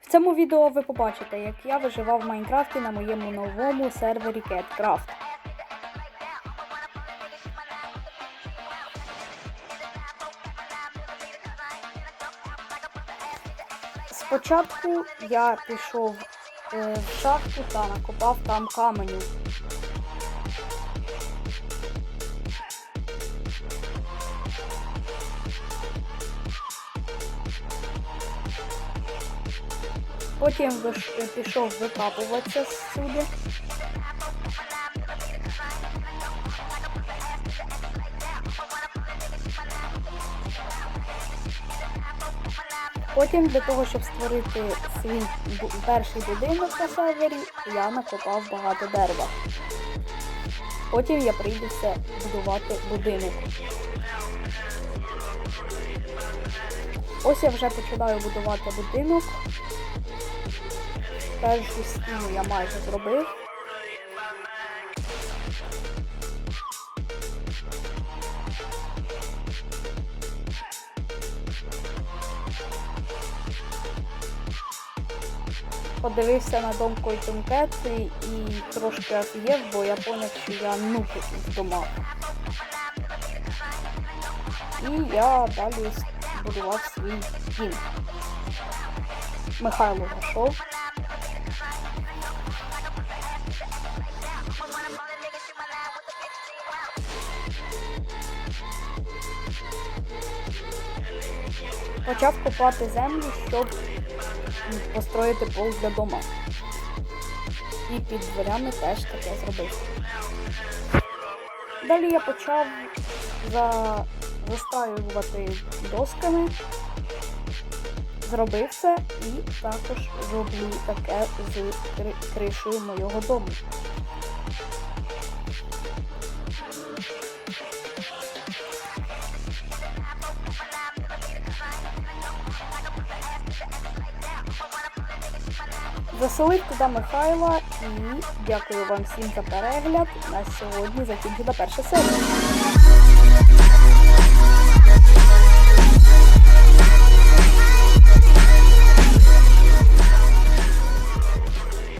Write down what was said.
В цьому відео ви побачите, як я виживав в Майнкрафті на моєму новому сервері CatCraft. Спочатку я пішов е, в шахту та накопав там каменю. Потім пішов викапуватися сюди. Потім для того, щоб створити свій перший будинок на сервері, я накопав багато дерева. Потім я прийдуся будувати будинок. Ось я вже починаю будувати будинок. Першу стіну я майже зробив. Подивився на дом Койтункети і трошки офігів, бо я поняв, що я нуб з дома. І я далі будував свій дім. Михайло зайшов. Почав копати землю, щоб построїти пол для дома. І під дверями теж таке зробив. Далі я почав за... застраювати досками. Зробив це і також зроблю таке з кришею моєго дому. Заселив туди Михайла і дякую вам всім за перегляд. На сьогодні закінчена перша серія.